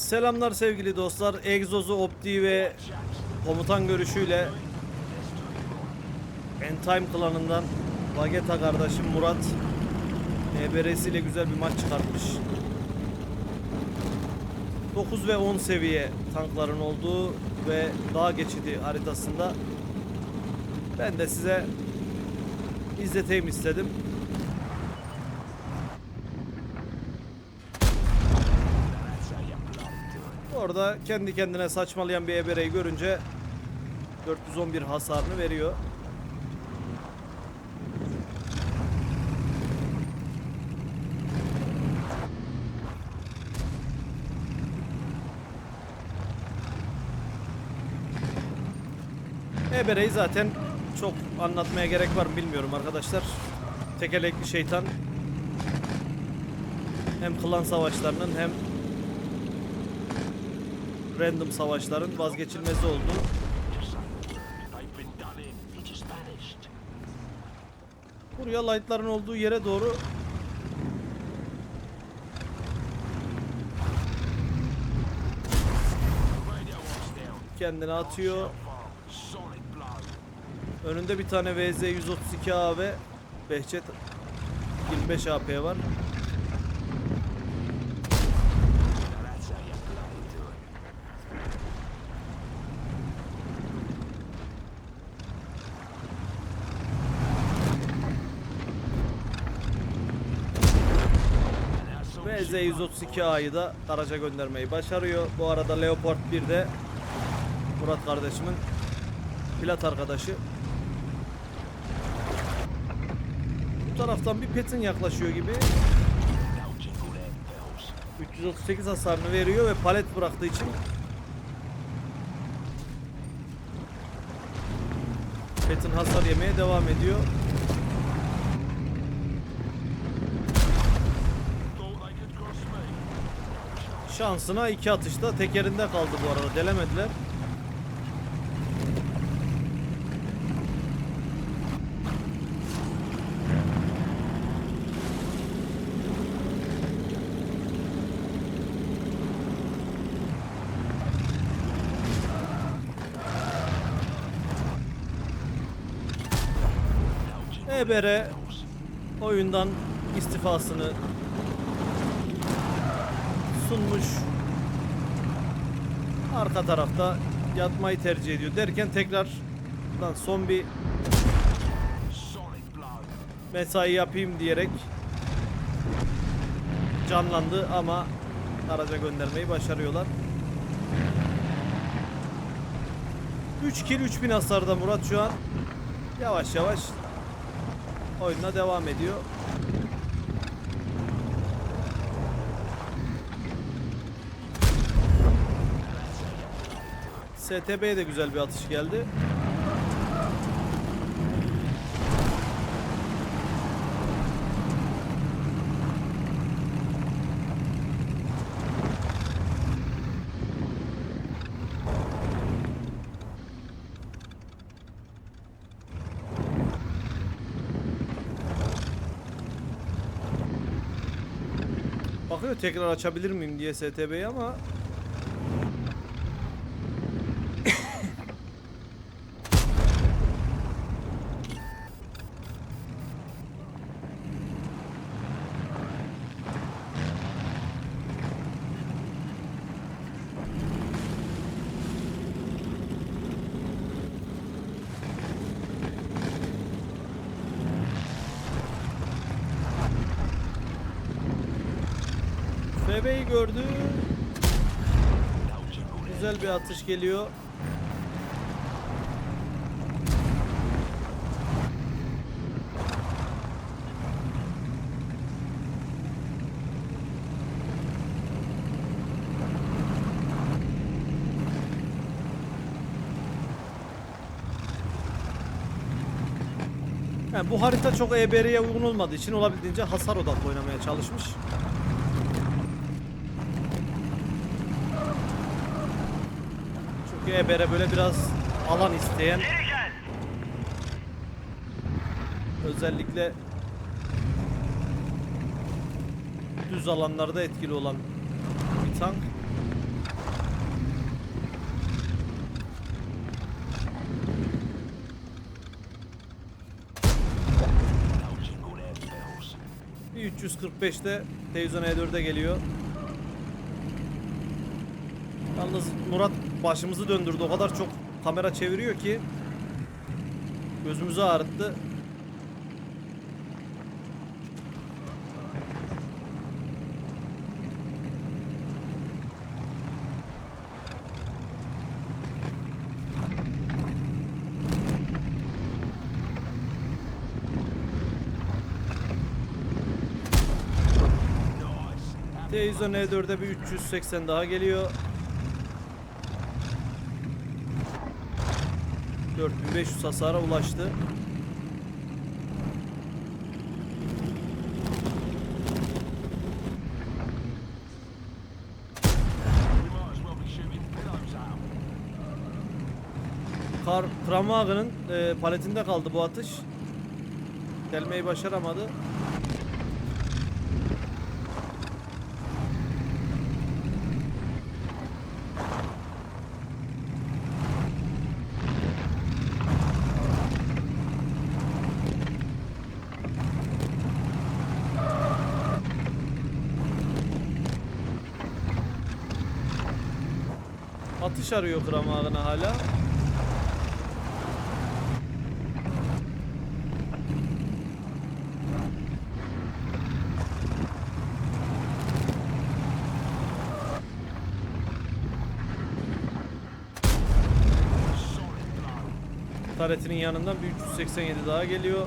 Selamlar sevgili dostlar. Egzozu optiği ve komutan görüşüyle Entime klanından Vageta kardeşim Murat EBRS ile güzel bir maç çıkartmış. 9 ve 10 seviye tankların olduğu ve dağ geçidi haritasında ben de size izleteyim istedim. Orada kendi kendine saçmalayan bir ebereyi görünce 411 hasarını veriyor. Ebereyi zaten çok anlatmaya gerek var mı bilmiyorum arkadaşlar. Tekelekli şeytan hem klan savaşlarının hem random savaşların vazgeçilmezi oldu. Buraya light'ların olduğu yere doğru kendini atıyor. Önünde bir tane VZ 132A ve Behçet 25 AP var. EZ-132A'yı da araca göndermeyi başarıyor. Bu arada Leopard 1 de Murat kardeşimin pilot arkadaşı. Bu taraftan bir petin yaklaşıyor gibi. 338 hasarını veriyor ve palet bıraktığı için Petin hasar yemeye devam ediyor. Şansına iki atışta tekerinde kaldı bu arada delemediler. EBR oyundan istifasını sunmuş. Arka tarafta yatmayı tercih ediyor derken tekrar lan son bir mesai yapayım diyerek canlandı ama araca göndermeyi başarıyorlar. 3 kill 3000 hasarda Murat şu an yavaş yavaş oyununa devam ediyor. STB'ye de güzel bir atış geldi. Bakıyor tekrar açabilir miyim diye STB'yi ama FB'yi gördü. Güzel bir atış geliyor. Yani bu harita çok EBR'ye uygun olmadığı için olabildiğince hasar odaklı oynamaya çalışmış. Çünkü Eber'e böyle biraz alan isteyen özellikle düz alanlarda etkili olan bir tank. Bir 345'te Teyzon E4'e geliyor. Yalnız Murat başımızı döndürdü. O kadar çok kamera çeviriyor ki gözümüzü ağrıttı. Teyzon E4'e bir 380 daha geliyor. 4500 hasara ulaştı. Kar Kramwagen'ın e, paletinde kaldı bu atış. Gelmeyi başaramadı. Atış arıyor Kramwagen'a hala. Taretinin yanından bir 387 daha geliyor.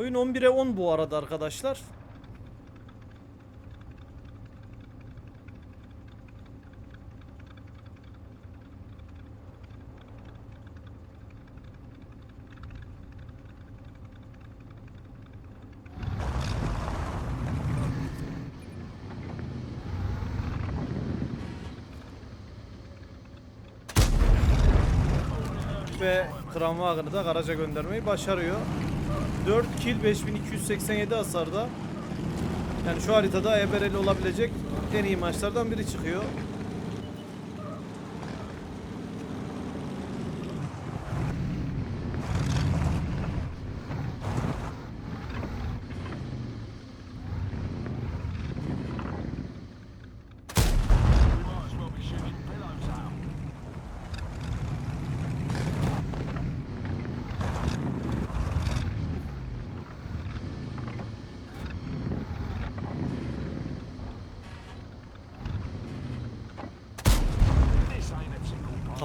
Oyun 11'e 10 bu arada arkadaşlar. Ve Kramwagen'ı da garaja göndermeyi başarıyor. 4 kill 5287 hasarda. Yani şu haritada Ebereli olabilecek en iyi maçlardan biri çıkıyor.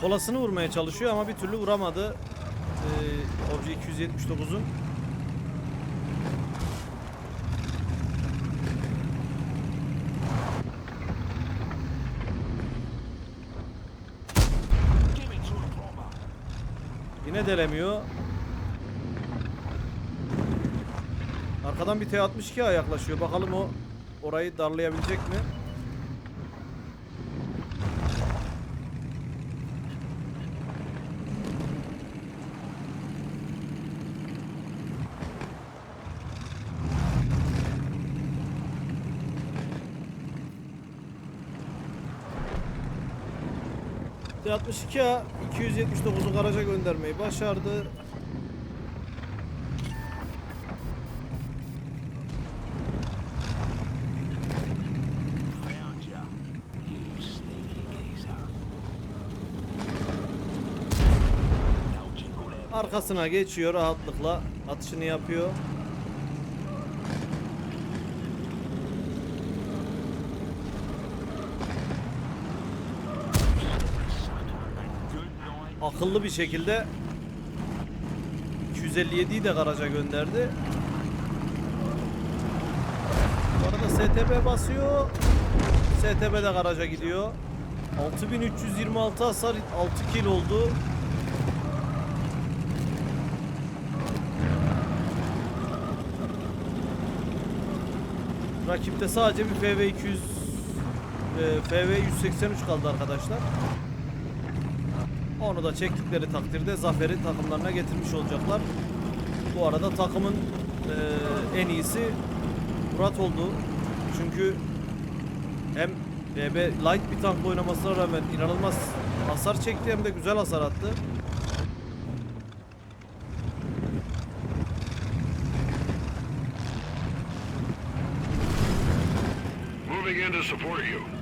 Kapolasını vurmaya çalışıyor ama bir türlü vuramadı. Ee, Obje 279'un. Give it to a proper. Yine delemiyor. Arkadan bir T-62 yaklaşıyor. Bakalım o orayı darlayabilecek mi? T-62A 279'u garaja göndermeyi başardı. Arkasına geçiyor rahatlıkla. Atışını yapıyor. Akıllı bir şekilde 257'yi de garaja gönderdi. Bu arada STB basıyor. STB de garaja gidiyor. 6326 hasar 6 kill oldu. Rakipte sadece bir FV 200 e, FV 183 kaldı arkadaşlar. Onu da çektikleri takdirde zaferi takımlarına getirmiş olacaklar. Bu arada takımın e, en iyisi Murat oldu. Çünkü hem BB light bir tank oynamasına rağmen inanılmaz hasar çekti hem de güzel hasar attı. To support you.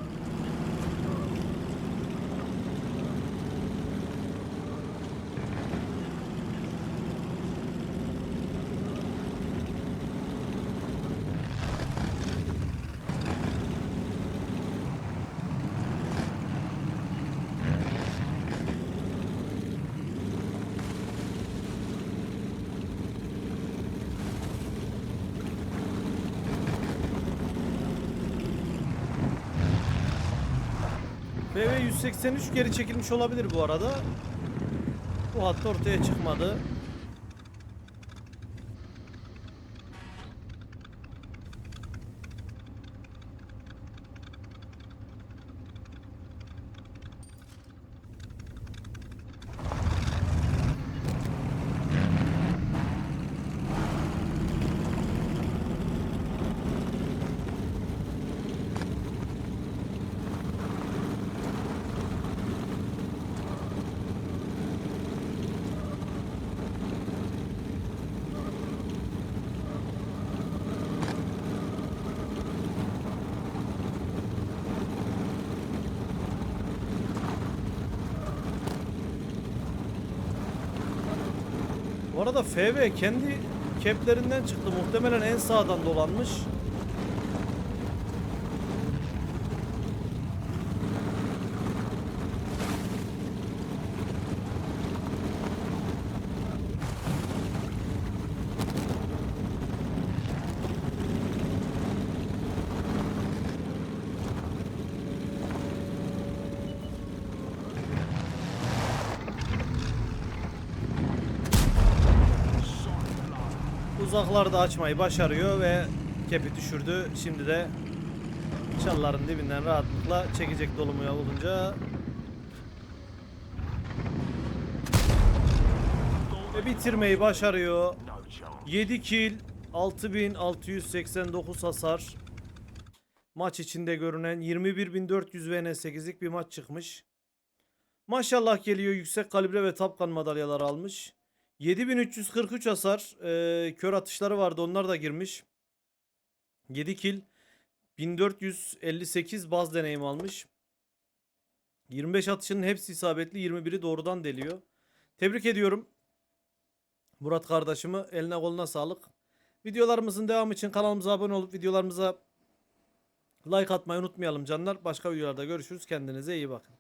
BV 183 geri çekilmiş olabilir bu arada. Bu hatta ortaya çıkmadı. Arada FV kendi keplerinden çıktı. Muhtemelen en sağdan dolanmış. Uzaklarda açmayı başarıyor ve kepi düşürdü. Şimdi de çalların dibinden rahatlıkla çekecek dolumuya olunca ve bitirmeyi başarıyor. No chance. 7 kill, 6689 hasar. Maç içinde görünen 21400 VN8'lik bir maç çıkmış. Maşallah geliyor yüksek kalibre ve tapkan madalyalar almış. 7343 hasar. Ee, kör atışları vardı onlar da girmiş. 7 kill. 1458 baz deneyim almış. 25 atışının hepsi isabetli. 21'i doğrudan deliyor. Tebrik ediyorum. Murat kardeşimi eline koluna sağlık. Videolarımızın devamı için kanalımıza abone olup videolarımıza like atmayı unutmayalım canlar. Başka videolarda görüşürüz. Kendinize iyi bakın.